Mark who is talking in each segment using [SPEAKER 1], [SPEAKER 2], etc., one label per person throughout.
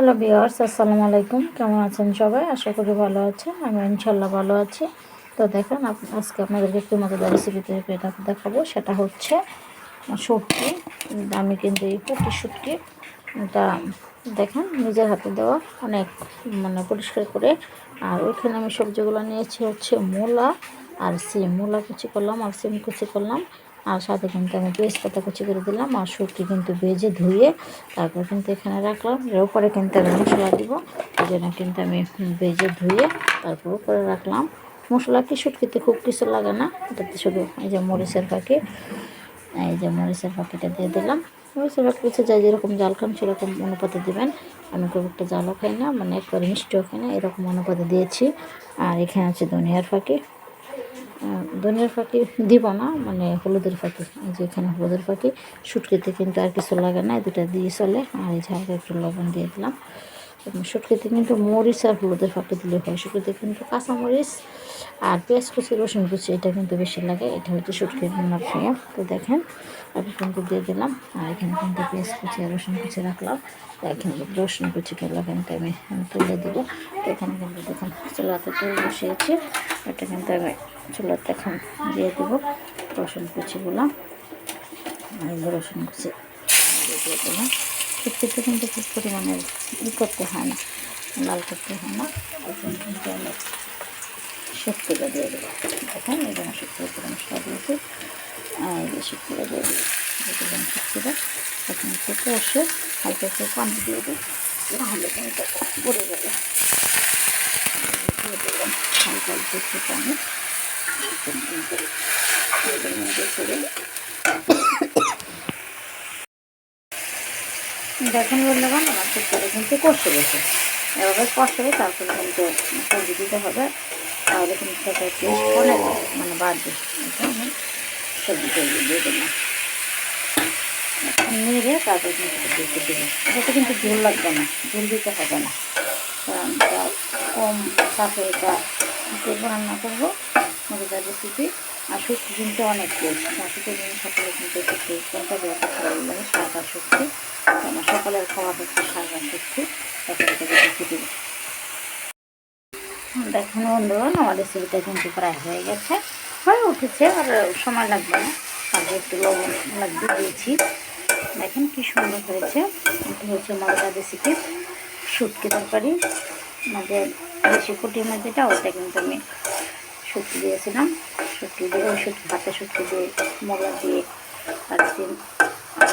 [SPEAKER 1] Hello বিয়ার্স আসসালামু আলাইকুম। কেমন আছেন সবাই? আশা করি ভালো আছেন। আমি ইনশাল্লাহ ভালো আছি। তো দেখেন আজকে আপনাদেরকে একটু মজাদার রেসিপি তৈরি দেখাবো। সেটা হচ্ছে শুটকি। আমি কিন্তু এই পুটি শুটকি এটা দেখেন, নিজের হাতে দেওয়া অনেক মানে পরিষ্কার করে। আর ওইখানে আমি সবজিগুলো নিয়েছি হচ্ছে মূলা আর সিম। মূলা কুচি করলাম আর সিম কুচি করলাম। আর সাথে কিন্তু আমি পেঁয়াজ পাতা কুচি করে দিলাম আর শুটকি কিন্তু ভেজে ধুয়ে তারপর কিন্তু এখানে রাখলাম। এর উপরে কিন্তু আমি মশলা দিব, এই জন্য কিন্তু আমি ভেজে ধুয়ে তারপর উপরে রাখলাম। মশলা কি শুটকিতে খুব কিছু লাগে না, এটাতে শুধু এই যে মরিচের পাখি এই যে মরিচের পাখিটা দিয়ে দিলাম। মরিচের ফাঁকি কিছু যাই যেরকম জাল খান সেরকম অনুপাতে দেবেন। আমি খুব একটা জালও খাই না মানে একবারে মিষ্টিও খাই না, এরকম অনুপাতে দিয়েছি। আর এখানে আছে ধনিয়ার ফাঁকি আহ, ধনিয়ার ফাঁকি দিব না মানে হলুদের ফাঁকি এই যে এখানে হলুদের ফাঁকি। শুটকিতে কিন্তু আর কিছু লাগে না দুটা দিয়ে চলে। আর এই ঝালটা একটু লবণ দিয়ে দিলাম। শুটকিতে কিন্তু মরিচ আর হলুদের ফাঁকি দিলে হয়। শুটকিতে কিন্তু কাঁচা মরিচ আর পেঁয়াজ কুচি রসুন কুচি এটা কিন্তু বেশি লাগে। এটা হচ্ছে শুটকির রান্নার প্রিয় তো দেখেন আমি কিন্তু দিয়ে দিলাম। আর এখানে কিন্তু পেঁয়াজ কুচি আর রসুন কুচি রাখলাম। তো এখানে রসুন কুচি করলে কিন্তু আমি তুলে দেবো। তো এখানে কিন্তু দেখুন চুলাতে তেল বসিয়েছি। এটা কিন্তু আমি চুলাতে এখন দিয়ে দেবো। রসুন কুচিগুলো। আর রসুন কুচি দিয়ে দিলাম। শুটকিতে কিন্তু খুব পরিমাণে ই করতে হয় না, লাল করতে হয় না। কিন্তু আমি শুক্তোটা দিয়ে দেবো। দেখেন, এই জন্য শুক্তো করে মশলা দিয়েছি। আর এই শুক্তোটা দিয়ে দিই দিলাম শুক্তোটা এখন একটু কষে হালকা একটু পানি দিয়ে দিই। নাহলে কিন্তু পড়ে যাবে। দিয়ে দিলাম হালকা অল্প একটু পানি দেখেন বললাম আমার শুক্তোটা কিন্তু কষে গেছে এভাবে কষাবে তারপরে কিন্তু সবজি দিতে হবে। তাহলে কিন্তু সেটা টেস্ট অনেক মানে বাড়বে আমি সবজি টবজি দিয়ে দিলাম নেড়ে তারপর কিন্তু দিতে দেবো। কিন্তু ঝোল লাগবে না, ঝোল দিতে হবে না। কারণ কম তাপে এটা করব রান্না করব, মজাদার রেসিপি আর শুক্তি কিন্তু অনেক টেস্ট মাসিকে দিন সকালে কিন্তু শুক্তি কোনটা দেওয়া ভালো লাগে শাক আর আমার সকালের খাওয়া হচ্ছে রেখে দেবো। দেখুন বন্ধুগণ, আমার রেসিপিটা কিন্তু প্রায় হয়ে গেছে। হয়ে উঠেছে, আর সময় লাগবে না। আগে একটু লবণ লাগবে দিয়েছি। দেখেন কি সুন্দর হয়েছে। এটা হচ্ছে মজাদার রেসিপি শুটকি তরকারি। আমাদের দেশি কুটির মধ্যেটা ওটা কিন্তু আমি শুটকি দিয়েছিলাম। শুটকি দিয়ে ওই শুটকি হাতে শুটকি দিয়ে মোলা দিয়ে আর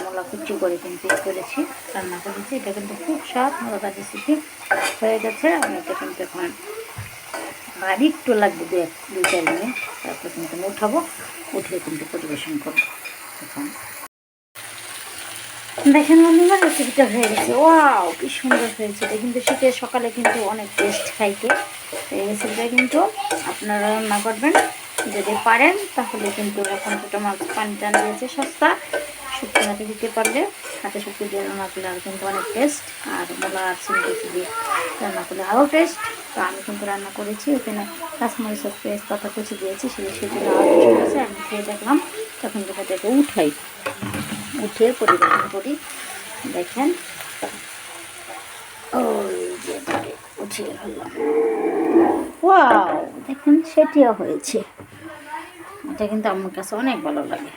[SPEAKER 1] মোলা কুচি করে কিন্তু ই করেছি, রান্না করেছি। এটা কিন্তু খুব স্বাদ মজাদার রেসিপি হয়ে গেছে। আমি এটা কিন্তু এখন আর একটু লাগবে দু এক দুই চার মিনিট। তারপর কিন্তু আমি উঠাবো, উঠে কিন্তু পরিবেশন করব। এখন দেখেন বন্ধুরা রেসিপিটা হয়ে গেছে। ওয়াও, কি সুন্দর হয়েছে। এটা কিন্তু শীতের সকালে কিন্তু অনেক টেস্ট খাইতে। এই রেসিপিটা কিন্তু আপনারা রান্না করবেন। যদি পারেন, তাহলে কিন্তু এখন ছোটো মাছ পানি টান দিয়েছে সস্তা। শুক্তি হাতে দিতে পারলে হাতে শুক্তি দিয়ে রান্না করলে আর কিন্তু অনেক টেস্ট আর মোলা আর সিমটি দিয়ে রান্না করলে আরও টেস্ট তো আমি কিন্তু রান্না করেছি, ওখানে কাঁচমরিচ আর পেঁয়াজ, পাতা কুচি দিয়েছি, সেই সেগুলো আরও টেস্ট আছে। আমি খেয়ে দেখলাম, তখন কিন্তু এটাকে উঠাই। উঠে পরিবেশন করি। দেখেন। ওই যে উঠিয়ে দেখেন, সেটিও হয়েছে। এটা কিন্তু আমার কাছে অনেক ভালো লাগে।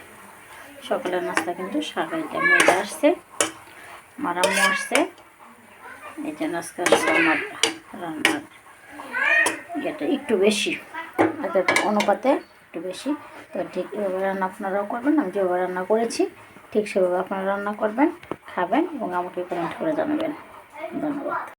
[SPEAKER 1] সকালের নাস্তা কিন্তু শাক আইটেম মেয়েরা আসছে মারাম্মু আসছে। এই জন্য আজকে আমার রান্নার ইয়েটা একটু বেশি। অনুপাতে একটু বেশি। তো ঠিক এভাবে রান্না আপনারাও করবেন, আমি যেভাবে রান্না করেছি। ঠিক সেভাবে আপনারা রান্না করবেন খাবেন এবং আমাকে কমেন্ট করে জানাবেন। ধন্যবাদ।